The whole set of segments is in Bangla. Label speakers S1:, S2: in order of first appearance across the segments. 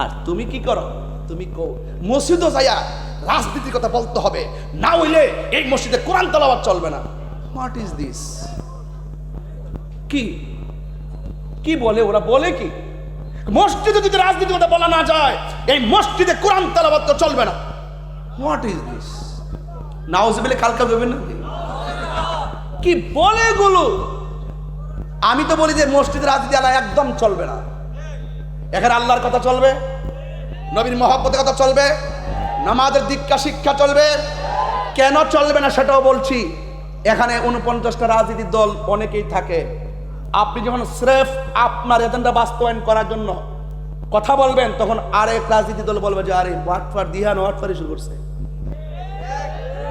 S1: আর তুমি কি করো? তুমি কো মসজিদও যাইয়া রাজনীতির কথা বলতে হবে। না হইলে এই মসজিদে কোরআন তালাবাদ চলবে না। হোয়াট ইজ দিস কি? কি বলে? ওরা বলে কি? মসজিদে যদি রাজনীতির কথা বলা না যায়, এই মসজিদে কোরআন তালাবাদ তো চলবে না। হোয়াট ইজ দিস নাউজবিলে কালকা দেবেন না? কি বলে এগুলো? আমি তো বলি যে মসজিদ রাজনীতি আলা একদম চলবে না। এখানে আল্লাহর কথা চলবে। নবীর মহাব্বতের কথা চলবে, নামাজের দীক্ষা, শিক্ষা চলবে। কেন চলবে না সেটাও বলছি। এখানে উনপঞ্চাশটা রাজনীতির দল অনেকেই থাকে। আপনি যখন স্রেফ আপনার এজেন্ডা বাস্তবায়ন করার জন্য কথা বলবেন, তখন আরেক রাজনীতি দল বলবে যে, আরে ওয়াটফার দিহান ওয়াটফারি শুরু করছে?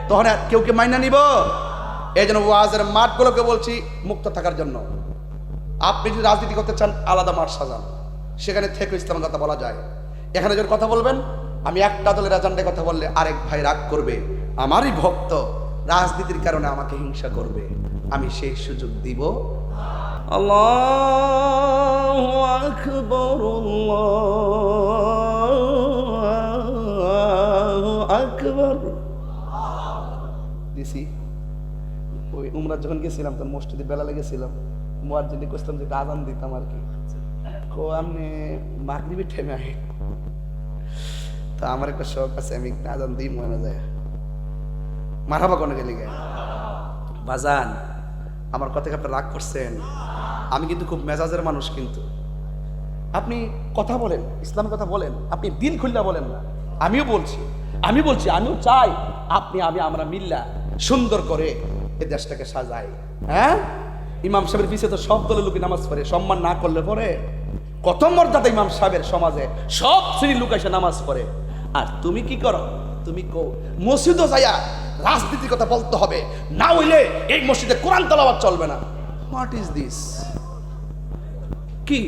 S1: তখন কেউ কে মাইনা নিব? এই জন্য ওয়াজের মাঠগুলোকে বলছি মুক্ত থাকার জন্য। আপনি যদি রাজনীতি করতে চান, আলাদা মাঠ সাজান। সেখানে থেকে ইসলামের কথা বলা যায়। এখানে যখন কথা বলবেন, আমি একটা দলের এজেন্ডায় কথা বললে আরেক ভাই রাগ করবে। আমারই ভক্ত রাজনীতির কারণে আমাকে হিংসা করবে। আমি সেই সুযোগ দিব। আল্লাহ আকবর আকবর। দিছি। ওই উমরা যখন গেছিলাম, তখন মসজিদে বেলা লেগেছিলাম মুয়াজ্জিনে কইতাম যে একটা আজান দিতাম আর কি। কো আপনি মাগরিবি ঠেমে আহে। তো আমার একটা শখ আছে আমি আজান দিই মনে যায়। মারাবা কোনে গেলে বাজান। আমার কথা আপনি রাগ করছেন? আমি কিন্তু খুব মেজাজের মানুষ কিন্তু। আপনি কথা বলেন ইসলামের কথা বলেন আপনি দিন খুললা বলেন না। আমিও বলছি আমি বলছি আমিও চাই আপনি আমি আমরা মিল্লা সুন্দর করে এই দেশটাকে সাজাই। হ্যাঁ? ইমাম সাহেবের পিছিয়ে তো সব দলের লোকে নামাজ পড়ে সম্মান না করলে পরে কত মর্যাদা ইমাম সাহেবের সমাজে? সব শ্রেণির লোক এসে নামাজ পড়ে। আর তুমি কি করো? তুমি কো মসজিদও যাইয়া রাজনীতির কথা বলতে হবে। না হইলে এই মসজিদে কোরআন তালাবাদ চলবে না। হোয়াট ইজ দিস কি?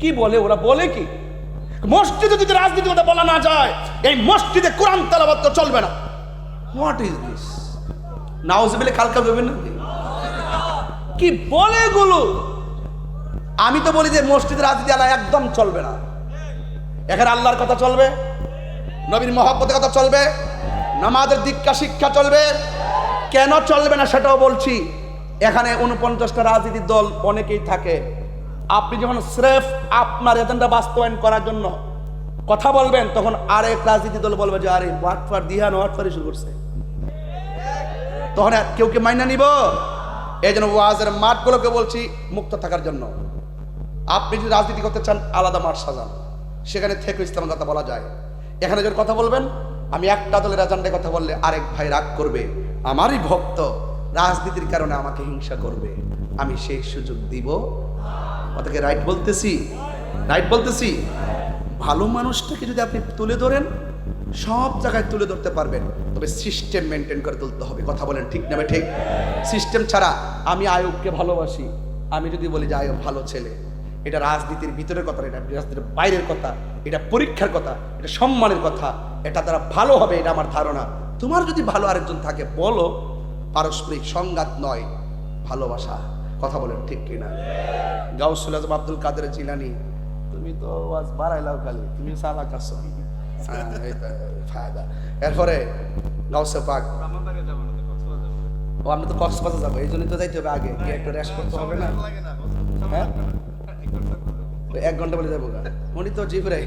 S1: কি বলে? ওরা বলে কি? মসজিদে যদি রাজনীতির কথা বলা না যায়, এই মসজিদে কোরআন তালাবাদ তো চলবে না। হোয়াট ইজ দিস নাউজবিলে কালকা দেবেন না কি বলে এগুলো? আমি তো বলি যে মসজিদ রাজনীতি আলা একদম চলবে না। এখানে আল্লাহর কথা চলবে, নবীর মহাব্বতের কথা চলবে, নামাজের দীক্ষা, শিক্ষা চলবে। কেন চলবে না সেটাও বলছি, এখানে উনপঞ্চাশটা রাজনীতির দল অনেকেই থাকে। আপনি যখন স্রেফ আপনার এজেন্ডা বাস্তবায়ন করার জন্য কথা বলবেন, তখন আরেক রাজনীতি দল বলবে যে, আরে ওয়াটফার দিহান ওয়াটফারি শুরু করছে? তখন কেউ কে মাইনা নিব? এই জন্য ওয়াজের মাঠগুলোকে বলছি মুক্ত থাকার জন্য। আপনি যদি রাজনীতি করতে চান, আলাদা মাঠ সাজান। সেখানে থেকে ইসলামের কথা বলা যায়। এখানে যখন কথা বলবেন, আমি একটা দলের এজেন্ডায় কথা বললে আরেক ভাই রাগ করবে। আমারই ভক্ত রাজনীতির কারণে আমাকে হিংসা করবে। আমি সেই সুযোগ দিব। ওটাকে রাইট বলতেছি? রাইট বলতেছি? ভালো মানুষটাকে যদি আপনি তুলে ধরেন, সব জায়গায় তুলে ধরতে পারবেন। তবে সিস্টেম মেনটেন করে তুলতে হবে। কথা বলেন ঠিক নেবে ঠিক? সিস্টেম ছাড়া আমি আয়ুবকে ভালোবাসি। আমি যদি বলি যে আয়ুব ভালো ছেলে এটা রাজনীতির ভিতরের কথা এটা রাজনীতির বাইরের কথা এটা পরীক্ষার কথা এটা সম্মানের কথা এটা তারা ভালো হবে এটা আমার ধারণা। তোমার যদি ভালো আরেকজন থাকে বলো পারস্পরিক সংঘাত নয় ভালোবাসা। কথা বলেন ঠিক কিনা? গাউসুল আজম আব্দুল কাদের জিলানি তুমি তো আজ বাড়াইলাও খালি তুমি সালা কাছো। হ্যাঁ, ফায়দা। এরপরে গাউসে পাক। ও আমরা তো কক্সবাজার যাব এই জন্যই তো যাইতে হবে আগে একটু রেস্ট করতে হবে না? হ্যাঁ? এক ঘণ্টা বলে যাব। উনি তো জিবরে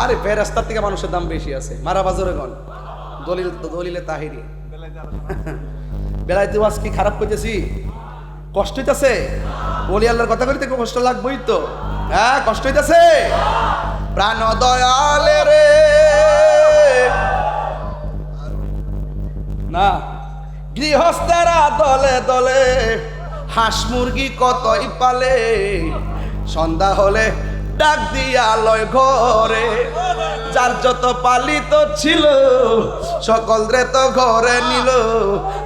S1: আরে বে রাস্তার থেকে মানুষের দাম বেশি আছে। মারা বাজারে গন। দলিল দলিলে তাহিরি। বেলাইতে ওয়াজ কি খারাপ করতেছি কষ্ট হইতাছে? বলি আল্লাহর কথা করিতে কষ্ট লাগবেই তো। হ্যাঁ কষ্ট হইতাছে? প্রাণ দয়ালে রে। না। গৃহস্থেরা দলে দলে হাঁস মুরগি কতই পালে? সন্ধ্যা হলে ডাক দিয়া লয় ঘরে। যার যত পালিত ছিল, সকল রে তো ঘরে নিল।